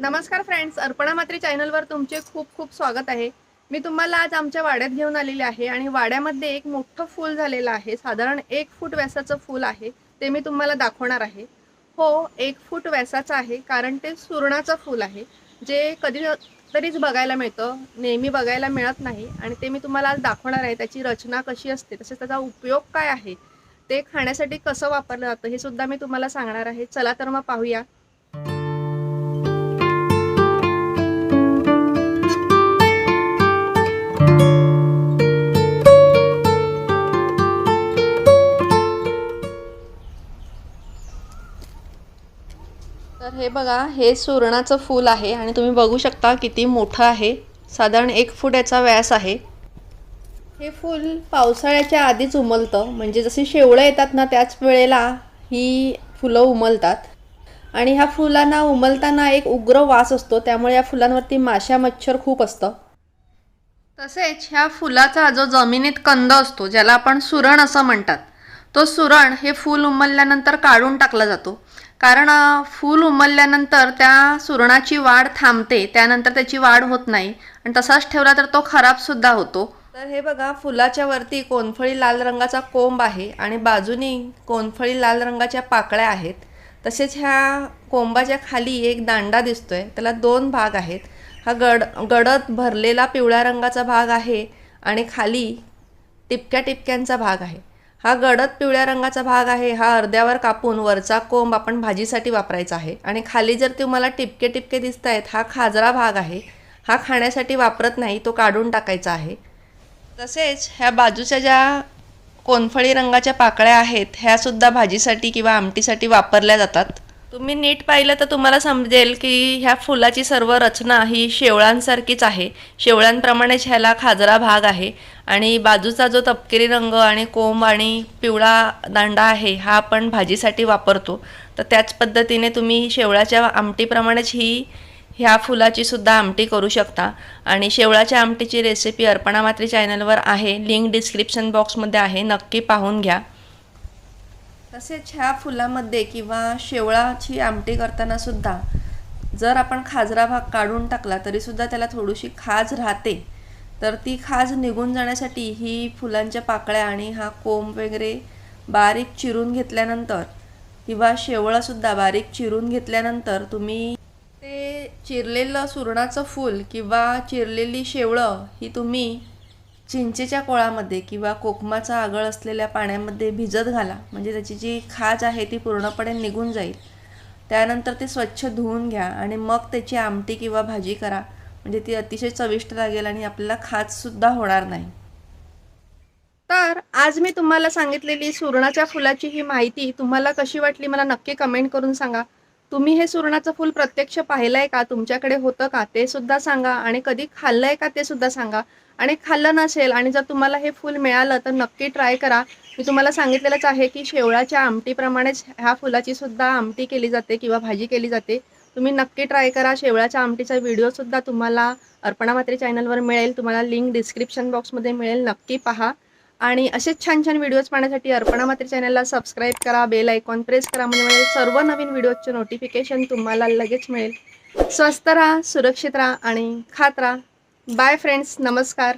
नमस्कार फ्रेंड्स अर्पणा मात्री चॅनलवर तुमचे खूप खूप स्वागत आहे. मी तुम्हाला आज आमच्या वाड्यात घेऊन आलेली आहे आणि वाड्यामध्ये एक मोठं फूल झालेलं आहे. साधारण एक फूट व्यासाचं फूल आहे ते मी तुम्हाला दाखवणार आहे. हो एक फूट व्यासाचं आहे कारण ते सुरणाचं फूल आहे जे कधी तरीच बघायला मिळतं नेहमी बघायला मिळत नाही. आणि ते मी तुम्हाला आज दाखवणार आहे त्याची रचना कशी असते तसेच त्याचा उपयोग काय आहे ते खाण्यासाठी कसं वापरलं जातं हे सुद्धा मी तुम्हाला सांगणार आहे. चला तर मग पाहूया. तर हे बघा हे सुरणाचं फूल आहे आणि तुम्ही बघू शकता किती मोठं आहे. साधारण एक फूट याचा व्यास आहे. हे फूल पावसाळ्याच्या आधीच उमलतं. म्हणजे जशी शेवळं येतात ना त्याच वेळेला ही फुलं उमलतात. आणि ह्या फुलांना उमलताना एक उग्र वास असतो. त्यामुळे या फुलांवरती माशा मच्छर खूप असतं. तसेच ह्या फुलाचा जो जमिनीत कंद असतो ज्याला आपण सुरण असं म्हणतात तो सुरण हे फूल उमलल्यानंतर काढून टाकला जातो. कारण फूल उमलल्यानंतर त्या सुरणाची वाढ थांबते त्यानंतर त्याची वाढ होत नाही. आणि तसाच ठेवला तर तो खराबसुद्धा होतो. तर हे बघा फुलाच्या वरती कोनफळी लाल रंगाचा कोंब आहे आणि बाजूनी कोनफळी लाल रंगाच्या पाकळ्या आहेत. तसेच ह्या कोंबाच्या खाली एक दांडा दिसतोय. त्याला दोन भाग आहेत. हा गड गडद भरलेला पिवळ्या रंगाचा भाग आहे आणि खाली टिपक्या टिपक्यांचा भाग आहे. हा गडद पिवळ्या रंगाचा भाग आहे. हा अर्ध्यावर कापून वरचा कोंब आपण भाजीसाठी वापरायचा आहे. आणि खाली जर तुम्हाला टिपके टिपके दिसत आहेत हा खाजरा भाग आहे. हा खाण्यासाठी वापरत नाही तो काढून टाकायचा आहे. तसेच ह्या बाजूच्या ज्या कोनफळी रंगाच्या पाकळ्या आहेत ह्या सुद्धा भाजीसाठी किंवा आमटीसाठी वापरल्या जातात. तुम्ही नीट पाहिलं तर तुम्हाला समजेल की ह्या फुलाची सर्व रचना ही शेवळांसारखीच आहे. शेवळ्यांप्रमाणेच ह्याला खाजरा भाग आहे आणि बाजूचा जो तपकिरी रंग आणि कोंब आणि पिवळा दांडा आहे हा आपण भाजीसाठी वापरतो. तर त्याच पद्धतीने तुम्ही शेवळाच्या आमटीप्रमाणेच ही ह्या फुलाची सुद्धा आमटी करू शकता. आणि शेवळाच्या आमटीची रेसिपी अर्पणा मात्री चॅनलवर आहे. लिंक डिस्क्रिप्शन बॉक्समध्ये आहे. नक्की पाहून घ्या. तसेच ह्या फुलामध्ये किंवा शेवळाची आमटी करताना सुद्धा जर आपण खाजरा भाग काढून टाकला तरीसुद्धा त्याला थोडीशी खाज राहते. तर ती खाज निघून जाण्यासाठी ही फुलांच्या पाकळ्या आणि हा कोंब वगैरे बारीक चिरून घेतल्यानंतर किंवा शेवळंसुद्धा बारीक चिरून घेतल्यानंतर तुम्ही ते चिरलेलं सुरणाचं फूल किंवा चिरलेली शेवळं ही तुम्ही चिंचेच्या कोळामध्ये किंवा कोकमाचा आगळ असलेल्या पाण्यामध्ये भिजत घाला. म्हणजे त्याची जी खाज आहे ती पूर्णपणे निघून जाईल. त्यानंतर ते स्वच्छ धुवून घ्या आणि मग त्याची आमटी किंवा भाजी करा. म्हणजे ती अतिशय चविष्ट लागेल आणि आपल्याला खाजसुद्धा होणार नाही. तर आज मी तुम्हाला सांगितलेली सुरणाच्या फुलाची ही माहिती तुम्हाला कशी वाटली मला नक्की कमेंट करून सांगा. तुम्ही हे सुरणाचं फूल प्रत्यक्ष पाहिलंय का? तुमच्याकडे होतं का? ते सुद्धा सांगा. आणि कधी खाल्लंय का ते सुद्धा सांगा. आणि खाल्लं नसेल आणि जर तुम्हाला हे फूल मिळालं तर नक्की ट्राय करा. मी तुम्हाला सांगितलेलंच आहे की शेवळाच्या आमटीप्रमाणेच ह्या फुलाची सुद्धा आमटी केली जाते किंवा भाजी केली जाते. तुम्ही नक्की ट्राय करा. शेवळाच्या आमटीचा व्हिडिओसुद्धा तुम्हाला अर्पणा मात्री चॅनलवर मिळेल. तुम्हाला लिंक डिस्क्रिप्शन बॉक्समध्ये मिळेल. नक्की पहा. आणि असेच छान छान व्हिडिओज पाहण्यासाठी अर्पणा मात्र चॅनलला सबस्क्राईब करा बेल आयकॉन प्रेस करा म्हणजे सर्व नवीन व्हिडिओजचे नोटिफिकेशन तुम्हाला लगेच मिळेल. स्वस्त राहा सुरक्षित राहा आणि खात राहा. बाय फ्रेंड्स नमस्कार.